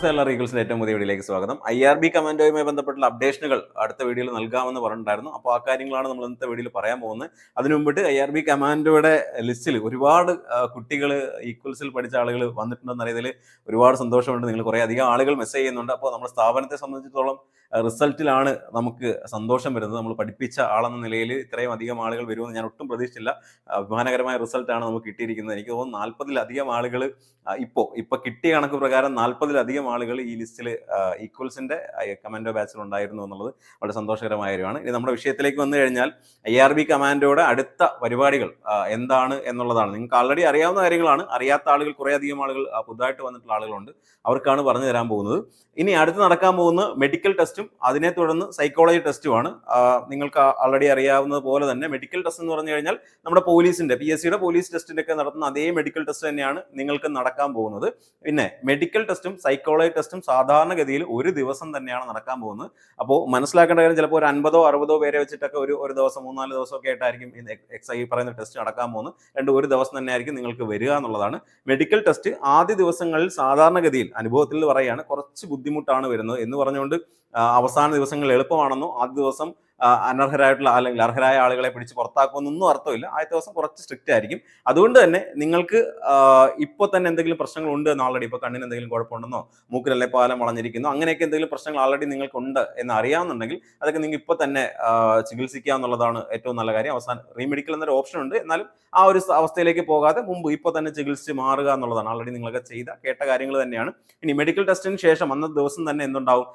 നമസ്കാരം എല്ലാ റീഗൽസിന്റെ ഏറ്റവും പുതിയ വീഡിയോയിലേക്ക് സ്വാഗതം. ഐ ആർ ബി കമാൻഡോയുമായി ബന്ധപ്പെട്ടുള്ള അപ്ഡേഷനുകൾ അടുത്ത വീഡിയോയിൽ നൽകാമെന്ന് പറഞ്ഞിട്ടുണ്ടായിരുന്നു. അപ്പോൾ ആ കാര്യങ്ങളാണ് നമ്മൾ ഇന്നത്തെ വീഡിയോയിൽ പറയാൻ പോകുന്നത്. അതിനു മുമ്പിട്ട് ഐ ആർ ബി കമാൻഡോയുടെ ലിസ്റ്റിൽ ഒരുപാട് കുട്ടികൾ ഈക്വൽസിൽ പഠിച്ച ആളുകൾ വന്നിട്ടുണ്ടെന്ന് അറിയതിൽ ഒരുപാട് സന്തോഷമുണ്ട്. നിങ്ങൾ കുറേ അധികം ആളുകൾ മെസ്സേജ് ചെയ്യുന്നുണ്ട്. അപ്പോൾ നമ്മുടെ സ്ഥാപനത്തെ സംബന്ധിച്ചിടത്തോളം റിസൾട്ടിലാണ് നമുക്ക് സന്തോഷം വരുന്നത്. നമ്മൾ പഠിപ്പിച്ച ആളെന്ന നിലയിൽ ഇത്രയും അധികം ആളുകൾ വരുമെന്ന് ഞാൻ ഒട്ടും പ്രതീക്ഷിച്ചില്ല. അഭിമാനകരമായ റിസൾട്ടാണ് നമുക്ക് കിട്ടിയിരിക്കുന്നത്. എനിക്ക് തോന്നുന്നു നാൽപ്പതിലധികം ആളുകൾ ഇപ്പോൾ ഇപ്പോൾ കിട്ടിയ കണക്ക് പ്രകാരം നാൽപ്പതിലധികം ആളുകൾ ഈ ലിസ്റ്റിൽ ഈക്വൽസിന്റെ കമാൻഡോ ബാച്ചിൽ ഉണ്ടായിരുന്നു എന്നുള്ളത് വളരെ സന്തോഷകരമായ കാര്യമാണ്. ഇനി നമ്മുടെ വിഷയത്തിലേക്ക് വന്നു കഴിഞ്ഞാൽ ഐ ആർ ബി കമാൻഡോയുടെ അടുത്ത പരിപാടികൾ എന്താണ് എന്നുള്ളതാണ്. നിങ്ങൾക്ക് ആൾറെഡി അറിയാവുന്ന കാര്യങ്ങളാണ്. അറിയാത്ത ആളുകൾ കുറേ അധികം ആളുകൾ പുതുതായിട്ട് വന്നിട്ടുള്ള ആളുകളുണ്ട്. അവർക്കാണ് പറഞ്ഞു തരാൻ പോകുന്നത്. ഇനി അടുത്ത് നടക്കാൻ പോകുന്ന മെഡിക്കൽ ടെസ്റ്റും അതിനെ തുടർന്ന് സൈക്കോളജി ടെസ്റ്റുമാണ് നിങ്ങൾക്ക് ആൾറെഡി അറിയാവുന്നത് പോലെ തന്നെ മെഡിക്കൽ ടെസ്റ്റ് എന്ന് പറഞ്ഞു കഴിഞ്ഞാൽ നമ്മുടെ പോലീസിന്റെ പി എസ് സിയുടെ പോലീസ് ടെസ്റ്റിന്റെ ഒക്കെ നടത്തുന്ന അതേ മെഡിക്കൽ ടെസ്റ്റ് തന്നെയാണ് നിങ്ങൾക്ക് നടക്കാൻ പോകുന്നത്. പിന്നെ മെഡിക്കൽ ടെസ്റ്റും സൈക്കോളജി ടെസ്റ്റും സാധാരണഗതിയിൽ ഒരു ദിവസം തന്നെയാണ് നടക്കാൻ പോകുന്നത്. അപ്പോൾ മനസ്സിലാക്കേണ്ട കാര്യം ചിലപ്പോൾ ഒരു അൻപതോ അറുപതോ പേരെ വെച്ചിട്ടൊക്കെ ഒരു ഒരു ദിവസം മൂന്നാൽ ദിവസമൊക്കെ ആയിട്ടായിരിക്കും എക്സ് ഐ പറയുന്ന ടെസ്റ്റ് നടക്കാൻ പോകുന്നത്. രണ്ട് ഒരു ദിവസം തന്നെ ആയിരിക്കും നിങ്ങൾക്ക് വരിക എന്നുള്ളതാണ്. മെഡിക്കൽ ടെസ്റ്റ് ആദ്യ ദിവസങ്ങളിൽ സാധാരണഗതിയിൽ അനുഭവത്തിൽ പറയുകയാണ് കുറച്ച് ബുദ്ധിമുട്ടാണ് വരുന്നത് എന്ന് പറഞ്ഞുകൊണ്ട് അവസാന ദിവസങ്ങൾ എളുപ്പമാണെന്നോ ആദ്യ ദിവസം അനർഹരായിട്ടുള്ള അല്ലെങ്കിൽ അർഹരായ ആളുകളെ പിടിച്ച് പുറത്താക്കുമെന്നൊന്നും അർത്ഥമില്ല. ആദ്യത്തെ ദിവസം കുറച്ച് സ്ട്രിക്റ്റ് ആയിരിക്കും. അതുകൊണ്ട് തന്നെ നിങ്ങൾക്ക് ഇപ്പോൾ തന്നെ എന്തെങ്കിലും പ്രശ്നങ്ങൾ ഉണ്ട് എന്ന് ആൾറെഡി ഇപ്പോൾ കണ്ണിന് എന്തെങ്കിലും കുഴപ്പമുണ്ടെന്നോ മൂക്കിലല്ലേ പാലം വളഞ്ഞിരിക്കുന്നു അങ്ങനെയൊക്കെ എന്തെങ്കിലും പ്രശ്നങ്ങൾ ആൾറെഡി നിങ്ങൾക്കുണ്ട് എന്ന് അറിയാമെന്നുണ്ടെങ്കിൽ അതൊക്കെ നിങ്ങൾക്ക് ഇപ്പോൾ തന്നെ ചികിത്സിക്കുക എന്നുള്ളതാണ് ഏറ്റവും നല്ല കാര്യം. അവസാനം റീമെഡിക്കൽ എന്നൊരു ഓപ്ഷൻ ഉണ്ട്. എന്നാലും ആ ഒരു അവസ്ഥയിലേക്ക് പോകാതെ മുമ്പ് ഇപ്പോൾ തന്നെ ചികിത്സിച്ച് മാറുക എന്നുള്ളതാണ് ആൾറെഡി നിങ്ങളൊക്കെ ചെയ്ത കേട്ട കാര്യങ്ങൾ തന്നെയാണ്. ഇനി മെഡിക്കൽ ടെസ്റ്റിന് ശേഷം അന്നത്തെ ദിവസം തന്നെ എന്തുണ്ടാവും?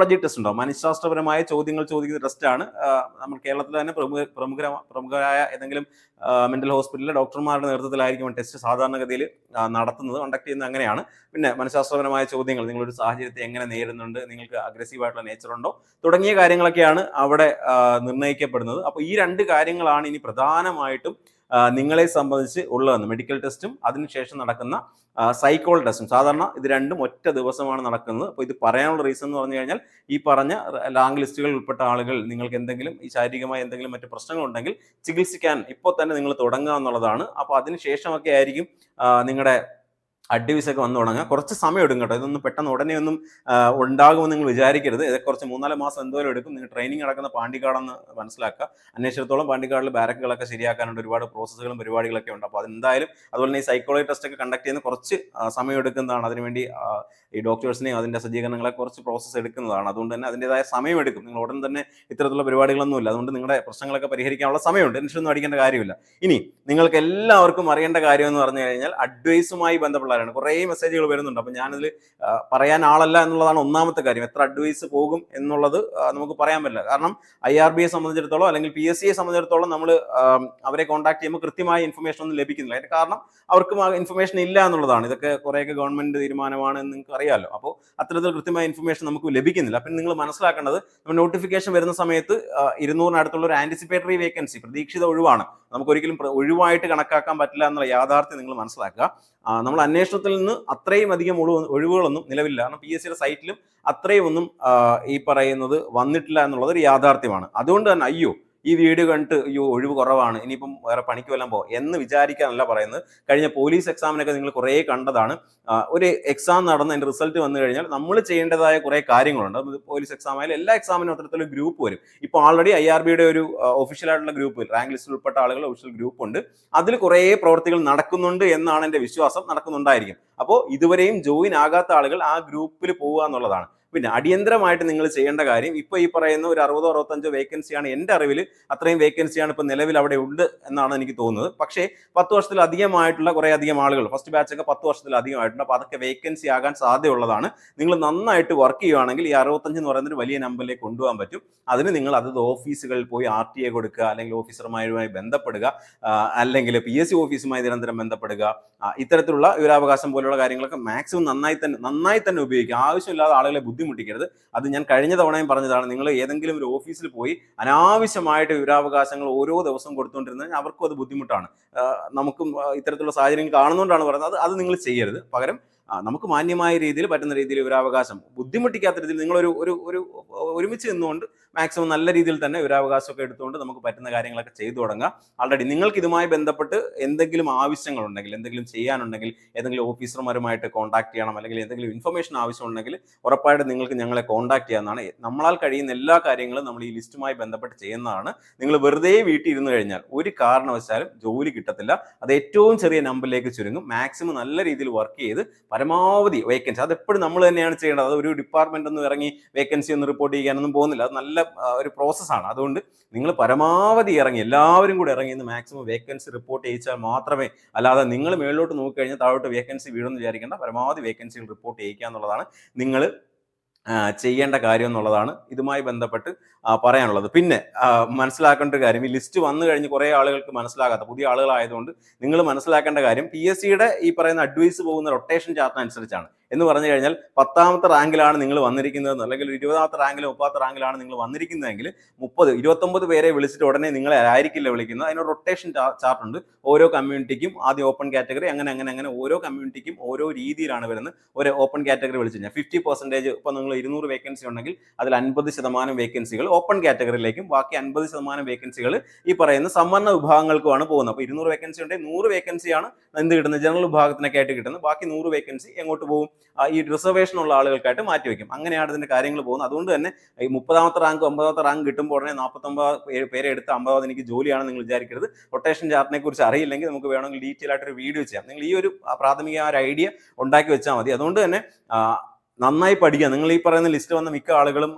സൈക്കോളജി ടെസ്റ്റ് ഉണ്ടാവും മനഃശാസ്ത്രപരമായ ചോദ്യങ്ങൾ ചോദിക്കുന്ന ടെസ്റ്റാണ് നമ്മൾ കേരളത്തിൽ തന്നെ പ്രമുഖ പ്രമുഖ പ്രമുഖരായ ഏതെങ്കിലും മെന്റൽ ഹോസ്പിറ്റലിലെ ഡോക്ടർമാരുടെ നേതൃത്വത്തിലായിരിക്കും ടെസ്റ്റ് സാധാരണഗതിയിൽ നടത്തുന്നത് കണ്ടക്ട് ചെയ്യുന്നത് അങ്ങനെയാണ്. പിന്നെ മനഃശാസ്ത്രപരമായ ചോദ്യങ്ങൾ നിങ്ങളൊരു സാഹചര്യത്തെ എങ്ങനെ നേരിടുന്നുണ്ട് നിങ്ങൾക്ക് അഗ്രസീവ് ആയിട്ടുള്ള നേച്ചർ ഉണ്ടോ തുടങ്ങിയ കാര്യങ്ങളൊക്കെയാണ് അവിടെ നിർണയിക്കപ്പെടുന്നത് അപ്പോൾ ഈ രണ്ട് കാര്യങ്ങളാണ് ഇനി പ്രധാനമായിട്ടും നിങ്ങളെ സംബന്ധിച്ച് ഉള്ളതെന്ന്. മെഡിക്കൽ ടെസ്റ്റും അതിനുശേഷം നടക്കുന്ന സൈക്കോൾ ടെസ്റ്റും സാധാരണ ഇത് രണ്ടും ഒറ്റ ദിവസമാണ് നടക്കുന്നത്. അപ്പോൾ ഇത് പറയാനുള്ള റീസൺ എന്ന് പറഞ്ഞു കഴിഞ്ഞാൽ ഈ പറഞ്ഞ ലാങ് ലിസ്റ്റുകളിൽ ഉൾപ്പെട്ട ആളുകൾ നിങ്ങൾക്ക് എന്തെങ്കിലും ഈ ശാരീരികമായ എന്തെങ്കിലും മറ്റു പ്രശ്നങ്ങളുണ്ടെങ്കിൽ ചികിത്സിക്കാൻ ഇപ്പോൾ തന്നെ നിങ്ങൾ തുടങ്ങുക എന്നുള്ളതാണ്. അപ്പോൾ അതിനുശേഷമൊക്കെ ആയിരിക്കും നിങ്ങളുടെ അഡ്വൈസ് ഒക്കെ വന്നു തുടങ്ങുക കുറച്ച് സമയം എടുക്കും കേട്ടോ. ഇതൊന്നും പെട്ടെന്ന് ഉടനെ ഒന്നും ഉണ്ടാകുമെന്ന് നിങ്ങൾ വിചാരിക്കരുത്. ഇത് കുറച്ച് മൂന്നാൽ മാസം എന്തോരം എടുക്കും. നിങ്ങൾ ട്രെയിനിങ് നടക്കുന്ന പാണ്ടിക്കാടെന്ന് മനസ്സിലാക്കുക. അന്വേഷണത്തോളം പാണ്ടിക്കാടിൽ ബാരക്കുകളൊക്കെ ശരിയാക്കാനുണ്ട്. ഒരുപാട് പ്രോസസ്സുകളും പരിപാടികളൊക്കെ ഉണ്ട്. അപ്പോൾ അതെന്തായാലും അതുപോലെ തന്നെ ഈ സൈക്കോളജി ടെസ്റ്റ് ഒക്കെ കണ്ടക്ട് ചെയ്യുന്ന കുറച്ച് സമയം എടുക്കുന്നതാണ്. അതിനുവേണ്ടി ഈ ഡോക്ടേഴ്സിനെയും അതിന്റെ സജ്ജീകരണങ്ങളെ കുറച്ച് പ്രോസസ്സ് എടുക്കുന്നതാണ്. അതുകൊണ്ട് തന്നെ അതിന്റെതായ സമയം എടുക്കും. നിങ്ങൾ ഉടൻ തന്നെ ഇത്തരത്തിലുള്ള പരിപാടികളൊന്നുമില്ല. അതുകൊണ്ട് നിങ്ങളുടെ പ്രശ്നങ്ങളൊക്കെ പരിഹരിക്കാനുള്ള സമയമുണ്ട്. ടെൻഷനൊന്നും അടിക്കേണ്ട കാര്യമില്ല. ഇനി നിങ്ങൾക്ക് എല്ലാവർക്കും അറിയേണ്ട കാര്യം എന്ന് പറഞ്ഞു കഴിഞ്ഞാൽ അഡ്വൈസുമായി ബന്ധപ്പെട്ടതാണ് കുറേ മെസ്സേജുകൾ വരുന്നുണ്ട്. അപ്പം ഞാനതിൽ പറയാൻ ആളല്ല എന്നുള്ളതാണ് ഒന്നാമത്തെ കാര്യം. എത്ര അഡ്വൈസ് പോകും എന്നുള്ളത് നമുക്ക് പറയാൻ പറ്റില്ല. കാരണം ഐ ആർ ബിയെ സംബന്ധിച്ചിടത്തോളം അല്ലെങ്കിൽ പി എസ് സിയെ സംബന്ധിച്ചിടത്തോളം നമ്മൾ അവരെ കോൺടാക്ട് ചെയ്യുമ്പോൾ കൃത്യമായ ഇൻഫർമേഷൻ ഒന്നും ലഭിക്കുന്നില്ല. അതിന്റെ കാരണം അവർക്ക് ഇൻഫർമേഷൻ ഇല്ല എന്നുള്ളതാണ്. ഇതൊക്കെ കുറേയൊക്കെ ഗവൺമെന്റ് തീരുമാനമാണ് എന്ന് നിങ്ങൾക്ക് അറിയാമല്ലോ അപ്പോൾ അത്തരത്തിൽ കൃത്യമായ ഇൻഫർമേഷൻ നമുക്ക് ലഭിക്കുന്നില്ല. അപ്പം നിങ്ങൾ മനസ്സിലാക്കേണ്ടത് നോട്ടിഫിക്കേഷൻ വരുന്ന സമയത്ത് ഇരുന്നൂറിനടുത്തുള്ള ഒരു ആന്റിസിപ്പേറ്ററി വേക്കൻസി പ്രതീക്ഷിത ഒഴിവാണ്. നമുക്ക് ഒരിക്കലും ഒഴിവായിട്ട് കണക്കാക്കാൻ പറ്റില്ല എന്നുള്ള യാഥാർത്ഥ്യം നിങ്ങൾ മനസ്സിലാക്കുക. നമ്മൾ അന്വേഷണത്തിൽ നിന്ന് അത്രയും അധികം ഒഴിവ് ഒഴിവുകളൊന്നും നിലവില്ല കാരണം പി എസ് സിയുടെ സൈറ്റിലും അത്രയും ഒന്നും ഈ പറയുന്നത് വന്നിട്ടില്ല എന്നുള്ളത് ഒരു യാഥാർത്ഥ്യമാണ്. അതുകൊണ്ട് തന്നെ അയ്യോ ഈ വീട് കണ്ടിട്ട് അയ്യോ ഒഴിവ് കുറവാണ്. ഇനിയിപ്പം വേറെ പണിക്ക് വല്ലതും പോ എന്ന് വിചാരിക്കാനല്ല പറയുന്നത്. കഴിഞ്ഞ പോലീസ് എക്സാമിനൊക്കെ നിങ്ങൾ കുറേ കണ്ടതാണ്. ഒരു എക്സാം നടന്ന് അതിന്റെ റിസൾട്ട് വന്നു കഴിഞ്ഞാൽ നമ്മൾ ചെയ്യേണ്ടതായ കുറേ കാര്യങ്ങളുണ്ട്. പോലീസ് എക്സാം ആയാലും എല്ലാ എക്സാമിനും അത്തരത്തിലൊരു ഗ്രൂപ്പ് വരും. ഇപ്പോൾ ഓൾറെഡി ഐ ആർ ബിയുടെ ഒരു ഒഫീഷ്യലായിട്ടുള്ള ഗ്രൂപ്പ് റാങ്ക് ലിസ്റ്റിൽ ഉൾപ്പെട്ട ആളുകൾ ഒഫീഷ്യൽ ഗ്രൂപ്പ് ഉണ്ട്. അതിൽ കുറേ പ്രവർത്തികൾ നടക്കുന്നുണ്ട് എന്നാണ് എന്റെ വിശ്വാസം. നടക്കുന്നുണ്ടായിരിക്കും. അപ്പോൾ ഇതുവരെയും ജോയിൻ ആകാത്ത ആളുകൾ ആ ഗ്രൂപ്പിൽ പോവുക എന്നുള്ളതാണ്. പിന്നെ അടിയന്തരമായിട്ട് നിങ്ങൾ ചെയ്യേണ്ട കാര്യം ഇപ്പോൾ ഈ പറയുന്ന ഒരു അറുപതോ അറുപത്തഞ്ചോ വേക്കൻസിയാണ് എന്റെ അറിവിൽ അത്രയും വേക്കൻസിയാണ് ഇപ്പോൾ നിലവിൽ അവിടെ ഉണ്ട് എന്നാണ് എനിക്ക് തോന്നുന്നത്. പക്ഷേ പത്ത് വർഷത്തിലധികമായിട്ടുള്ള കുറേ അധികം ആളുകൾ ഫസ്റ്റ് ബാച്ച് ഒക്കെ പത്ത് വർഷത്തിലധികമായിട്ടുണ്ട്. അപ്പോൾ അതൊക്കെ വേക്കൻസി ആകാൻ സാധ്യതയുള്ളതാണ്. നിങ്ങൾ നന്നായിട്ട് വർക്ക് ചെയ്യുകയാണെങ്കിൽ ഈ അറുപത്തഞ്ച് എന്ന് പറയുന്ന ഒരു വലിയ നമ്പറിലേക്ക് കൊണ്ടുപോകാൻ പറ്റും. അതിന് നിങ്ങൾ അതത് ഓഫീസുകളിൽ പോയി ആർ ടി എ കൊടുക്കുക അല്ലെങ്കിൽ ഓഫീസർമാരുമായി ബന്ധപ്പെടുക അല്ലെങ്കിൽ പി എസ് സി ഓഫീസുമായി നിരന്തരം ബന്ധപ്പെടുക ഇത്തരത്തിലുള്ള വിവരാവകാശം പോലുള്ള കാര്യങ്ങളൊക്കെ മാക്സിമം നന്നായി തന്നെ നന്നായി തന്നെ ഉപയോഗിക്കുക. ആവശ്യമില്ലാതെ ആളുകളെ ബുദ്ധിമുട്ടിക്കരുത്. അത് ഞാൻ കഴിഞ്ഞ തവണയും പറഞ്ഞതാണ് നിങ്ങൾ ഏതെങ്കിലും ഒരു ഓഫീസിൽ പോയി അനാവശ്യമായിട്ട് വിവരാവകാശങ്ങൾ ഓരോ ദിവസവും കൊടുത്തുകൊണ്ടിരുന്നത് അവർക്കും അത് ബുദ്ധിമുട്ടാണ്. നമുക്കും ഇത്തരത്തിലുള്ള സാഹചര്യങ്ങൾ കാണുന്നതുകൊണ്ടാണ് പറയുന്നത്. അത് നിങ്ങൾ ചെയ്യരുത്. പകരം നമുക്ക് മാന്യമായ രീതിയിൽ പറ്റുന്ന രീതിയിൽ വിവരാവകാശം ബുദ്ധിമുട്ടിക്കാത്ത രീതിയിൽ നിങ്ങളൊരു ഒരു ഒരു ഒരുമിച്ച് നിന്നുകൊണ്ട് മാക്സിമം നല്ല രീതിയിൽ തന്നെ വിവരാവകാശമൊക്കെ എടുത്തുകൊണ്ട് നമുക്ക് പറ്റുന്ന കാര്യങ്ങളൊക്കെ ചെയ്തു തുടങ്ങാം. ആൾറെഡി നിങ്ങൾക്ക് ഇതുമായി ബന്ധപ്പെട്ട് എന്തെങ്കിലും ആവശ്യങ്ങളുണ്ടെങ്കിൽ എന്തെങ്കിലും ചെയ്യാനുണ്ടെങ്കിൽ ഏതെങ്കിലും ഓഫീസർമാരുമായിട്ട് കോൺടാക്ട് ചെയ്യണം അല്ലെങ്കിൽ എന്തെങ്കിലും ഇൻഫർമേഷൻ ആവശ്യമുണ്ടെങ്കിൽ ഉറപ്പായിട്ട് നിങ്ങൾക്ക് ഞങ്ങളെ കോൺടാക്ട് ചെയ്യാവുന്നതാണ്. നമ്മളാൽ കഴിയുന്ന എല്ലാ കാര്യങ്ങളും നമ്മൾ ഈ ലിസ്റ്റുമായി ബന്ധപ്പെട്ട് ചെയ്യുന്നതാണ്. നിങ്ങൾ വെറുതെ വീട്ടിൽ ഇരുന്ന് കഴിഞ്ഞാൽ ഒരു കാരണവശാലും ജോലി കിട്ടത്തില്ല. അത് ഏറ്റവും ചെറിയ നമ്പറിലേക്ക് ചുരുങ്ങും. മാക്സിമം നല്ല രീതിയിൽ വർക്ക് ചെയ്ത് പരമാവധി വേക്കൻസി അതെപ്പോഴും നമ്മൾ തന്നെയാണ് ചെയ്യേണ്ടത്. അത് ഒരു ഡിപ്പാർട്ട്മെന്റ് ഒന്നും ഇറങ്ങി വേക്കൻസി ഒന്നും റിപ്പോർട്ട് ചെയ്യാനൊന്നും പോകുന്നില്ല. അത് നല്ല ഒരു പ്രോസസ്സാണ് അതുകൊണ്ട് നിങ്ങൾ പരമാവധി ഇറങ്ങി എല്ലാവരും കൂടെ ഇറങ്ങി ഇന്ന് മാക്സിമം വേക്കൻസി റിപ്പോർട്ട് ചെയ്യിച്ചാൽ മാത്രമേ അല്ലാതെ നിങ്ങൾ മേളിലോട്ട് നോക്കിക്കഴിഞ്ഞാൽ താഴോട്ട് വേക്കൻസി വീഴുമെന്ന് വിചാരിക്കേണ്ട. പരമാവധി വേക്കൻസികൾ റിപ്പോർട്ട് ചെയ്യിക്കുക എന്നുള്ളതാണ് നിങ്ങൾ ചെയ്യേണ്ട കാര്യം എന്നുള്ളതാണ് ഇതുമായി ബന്ധപ്പെട്ട് പറയാനുള്ളത്. പിന്നെ മനസ്സിലാക്കേണ്ട ഒരു കാര്യം ഈ ലിസ്റ്റ് വന്നു കഴിഞ്ഞ് കുറേ ആളുകൾക്ക് മനസ്സിലാകാത്ത പുതിയ ആളുകളായതുകൊണ്ട് നിങ്ങൾ മനസ്സിലാക്കേണ്ട കാര്യം പി എസ് സിയുടെ ഈ പറയുന്ന അഡ്വൈസ് പോകുന്ന റൊട്ടേഷൻ ചാർട്ട് അനുസരിച്ചാണ്. എന്ന് പറഞ്ഞു കഴിഞ്ഞാൽ പത്താമത്തെ റാങ്കിലാണ് നിങ്ങൾ വന്നിരിക്കുന്നത് അല്ലെങ്കിൽ ഇരുപതാമത്തെ റാങ്കിലോ മുപ്പതാമത്തെ റാങ്കിലാണ് നിങ്ങൾ വന്നിരിക്കുന്നതെങ്കിൽ മുപ്പത് ഇരുപത്തൊമ്പത് പേരെ വിളിച്ചിട്ട് ഉടനെ നിങ്ങളെ ആയിരിക്കില്ല വിളിക്കുന്നത്. അതിനൊരു റൊട്ടേഷൻ ചാർട്ട് ഉണ്ട്. ഓരോ കമ്മ്യൂണിറ്റിക്കും ആദ്യം ഓപ്പൺ കാറ്റഗറി അങ്ങനെ അങ്ങനെ അങ്ങനെ ഓരോ കമ്മ്യൂണിറ്റിക്കും ഓരോ രീതിയിലാണ് വരുന്നത്. ഒരു ഓപ്പൺ കാറ്റഗറി വിളിച്ചു കഴിഞ്ഞാൽ ഫിഫ്റ്റി പെർസെന്റേജ് ഇപ്പോൾ നിങ്ങൾ ഇരുന്നൂറ് വേക്കൻസി ഉണ്ടെങ്കിൽ അതിൽ അൻപത് ശതമാനം വേക്കൻസികൾ ഓപ്പൺ കാറ്റഗറിയിലേക്കും ബാക്കി അൻപത് ശതമാനം വേക്കൻസികൾ ഈ പറയുന്ന സംവരണ വിഭാഗങ്ങൾക്കുമാണ് പോകുന്നത്. അപ്പോൾ ഇരുന്നൂറ് വേക്കൻസി ഉണ്ടെങ്കിൽ നൂറ് വേക്കൻസിയാണ് എന്ത് കിട്ടുന്നത്? ജനറൽ വിഭാഗത്തിനൊക്കെ ആയിട്ട് കിട്ടുന്നത്. ബാക്കി നൂറ് വേക്കൻസി എങ്ങോട്ട് പോകും? ഈ റിസർവേഷൻ ഉള്ള ആളുകൾക്കായിട്ട് മാറ്റിവെക്കും അങ്ങനെയാണ് ഇതിന്റെ കാര്യങ്ങൾ പോകുന്നത്. അതുകൊണ്ട് തന്നെ ഈ മുപ്പതാമത്തെ റാങ്ക് ഒമ്പതാമത്തെ റാങ്ക് കിട്ടുമ്പോൾ ഉടനെ നാൽപ്പത്തൊമ്പത് പേര് എടുത്ത് അമ്പതാമത് എനിക്ക് ജോലിയാണ് നിങ്ങൾ വിചാരിക്കരുത്. റൊട്ടേഷൻ ചാർട്ടിനെ കുറിച്ച് അറിയില്ലെങ്കിൽ നമുക്ക് വേണമെങ്കിൽ ഡീറ്റെയിൽ ആയിട്ടൊരു വീഡിയോ ചെയ്യാം. നിങ്ങൾ ഈ ഒരു പ്രാഥമിക ഒരു ഐഡിയ ഉണ്ടാക്കി വെച്ചാൽ മതി. അതുകൊണ്ട് തന്നെ നന്നായി പഠിക്കുക. നിങ്ങൾ ഈ പറയുന്ന ലിസ്റ്റ് വന്ന മിക്ക ആളുകളും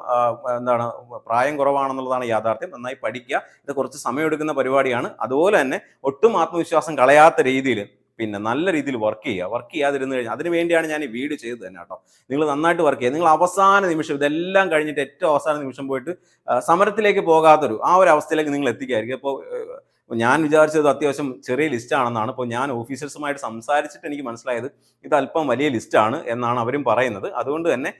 എന്താണ് പ്രായം കുറവാണെന്നുള്ളതാണ് യാഥാർത്ഥ്യം. നന്നായി പഠിക്കുക. ഇത് കുറച്ച് സമയമെടുക്കുന്ന പരിപാടിയാണ്. അതുപോലെ തന്നെ ഒട്ടും ആത്മവിശ്വാസം കളയാത്ത രീതിയിൽ പിന്നെ നല്ല രീതിയിൽ വർക്ക് ചെയ്യുക. വർക്ക് ചെയ്യാതിരുന്നു കഴിഞ്ഞാൽ അതിന് വേണ്ടിയാണ് ഞാൻ ഈ വീഡിയോ ചെയ്തത് തന്നെ കേട്ടോ. നിങ്ങൾ നന്നായിട്ട് വർക്ക് ചെയ്യുക. നിങ്ങൾ അവസാന നിമിഷം ഇതെല്ലാം കഴിഞ്ഞിട്ട് ഏറ്റവും അവസാന നിമിഷം പോയിട്ട് സമരത്തിലേക്ക് പോകാത്തൊരു ആ ഒരു അവസ്ഥയിലേക്ക് നിങ്ങൾ എത്തിക്കായിരിക്കും. അപ്പോൾ ഞാൻ വിചാരിച്ചത് അത്യാവശ്യം ചെറിയ ലിസ്റ്റ് ആണെന്നാണ്. ഇപ്പോൾ ഞാൻ ഓഫീസേഴ്സുമായിട്ട് സംസാരിച്ചിട്ട് എനിക്ക് മനസ്സിലായത് ഇത് അല്പം വലിയ ലിസ്റ്റാണ് എന്നാണ് അവരും പറയുന്നത്. അതുകൊണ്ട് തന്നെ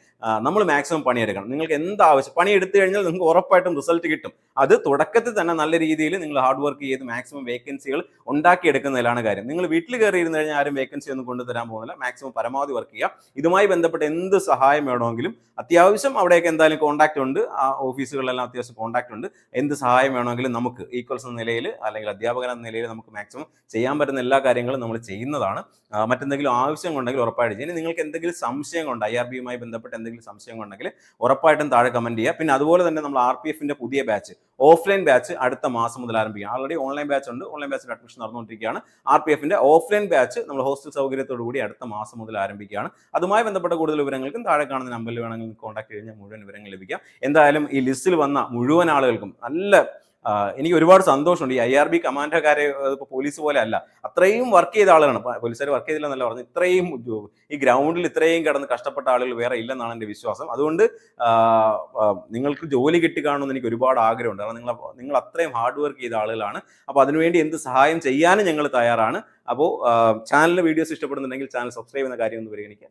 നമ്മൾ മാക്സിമം പണിയെടുക്കണം. നിങ്ങൾക്ക് എന്താവശ്യം പണി എടുത്തു കഴിഞ്ഞാൽ നിങ്ങൾക്ക് ഉറപ്പായിട്ടും റിസൾട്ട് കിട്ടും. അത് തുടക്കത്തിൽ തന്നെ നല്ല രീതിയിൽ നിങ്ങൾ ഹാർഡ് വർക്ക് ചെയ്ത് മാക്സിമം വേക്കൻസികൾ ഉണ്ടാക്കിയെടുക്കുന്നതിലാണ് കാര്യം. നിങ്ങൾ വീട്ടിൽ കയറി ഇരുന്ന് കഴിഞ്ഞാൽ ആരും വേക്കൻസി ഒന്നും കൊണ്ടുതരാൻ പോകുന്നില്ല. മാക്സിമം പരമാവധി വർക്ക് ചെയ്യുക. ഇതുമായി ബന്ധപ്പെട്ട് എന്ത് സഹായം വേണമെങ്കിലും അത്യാവശ്യം അവിടെയൊക്കെ എന്തായാലും കോൺടാക്റ്റ് ഉണ്ട്. ആ ഓഫീസുകളിലെല്ലാം അത്യാവശ്യം കോൺടാക്റ്റ് ഉണ്ട്. എന്ത് സഹായം വേണമെങ്കിലും നമുക്ക് ഈക്വൽസ് എന്ന നിലയിൽ അല്ലെങ്കിൽ അധ്യാപകൻ എന്ന നിലയിൽ നമുക്ക് മാക്സിമം ചെയ്യാൻ പറ്റുന്ന എല്ലാ കാര്യങ്ങളും നമ്മൾ ചെയ്യുന്നതാണ്. മറ്റെന്തെങ്കിലും ആവശ്യം ഉണ്ടെങ്കിൽ ഉറപ്പായിട്ട് ഇനി നിങ്ങൾക്ക് എന്തെങ്കിലും സംശയം കൊണ്ട് ഐ ആർ ബിയുമായി ബന്ധപ്പെട്ട് എന്തെങ്കിലും സംശയം ഉണ്ടെങ്കിൽ ഉറപ്പായിട്ടും താഴെ കമന്റ് ചെയ്യുക. പിന്നെ അതുപോലെ തന്നെ നമ്മൾ ആർ പി എഫിന്റെ പുതിയ ബാച്ച് ഓഫ്ലൈൻ ബാച്ച് അടുത്ത മാസം മുതൽ ആരംഭിക്കാം ആൾറെഡി ഓൺലൈൻ ബാച്ച് ഉണ്ട്. ഓൺലൈൻ ബാച്ചിൽ അഡ്മിഷൻ നടന്നുകൊണ്ടിരിക്കുകയാണ്. ആർ പി എഫിന്റെ ഓഫ്ലൈൻ ബാച്ച് നമ്മൾ ഹോസ്റ്റൽ സൗകര്യത്തോടു കൂടി അടുത്ത മാസം മുതൽ ആരംഭിക്കുകയാണ്. അതുമായി ബന്ധപ്പെട്ട കൂടുതൽ വിവരങ്ങൾക്കും താഴെ കാണുന്ന നമ്പറിൽ വേണമെങ്കിൽ കോൺടാക്ട് കഴിഞ്ഞാൽ മുഴുവൻ വിവരങ്ങൾ ലഭിക്കാം. എന്തായാലും ഈ ലിസ്റ്റിൽ വന്ന മുഴുവൻ ആളുകൾക്കും നല്ല എനിക്ക് ഒരുപാട് സന്തോഷമുണ്ട്. ഈ ഐ ആർ ബി കമാൻഡോക്കാരെ ഇപ്പോൾ പോലീസ് പോലെ അല്ല. അത്രയും വർക്ക് ചെയ്ത ആളുകളാണ്. പോലീസുകാർ വർക്ക് ചെയ്തില്ലെന്നല്ല പറഞ്ഞു ഇത്രയും ഈ ഗ്രൗണ്ടിൽ ഇത്രയും കിടന്ന് കഷ്ടപ്പെട്ട ആളുകൾ വേറെ ഇല്ലെന്നാണ് എന്റെ വിശ്വാസം. അതുകൊണ്ട് നിങ്ങൾക്ക് ജോലി കിട്ടിക്കാണുമെന്ന് എനിക്ക് ഒരുപാട് ആഗ്രഹമുണ്ട്. കാരണം നിങ്ങൾ നിങ്ങൾ അത്രയും ഹാർഡ് വർക്ക് ചെയ്ത ആളുകളാണ്. അപ്പോൾ അതിനുവേണ്ടി എന്ത് സഹായം ചെയ്യാനും ഞങ്ങൾ തയ്യാറാണ്. അപ്പോൾ ചാനലിലെ വീഡിയോസ് ഇഷ്ടപ്പെടുന്നുണ്ടെങ്കിൽ ചാനൽ സബ്സ്ക്രൈബ് ചെയ്യുന്ന കാര്യം ഒന്ന് പരിഗണിക്കുക.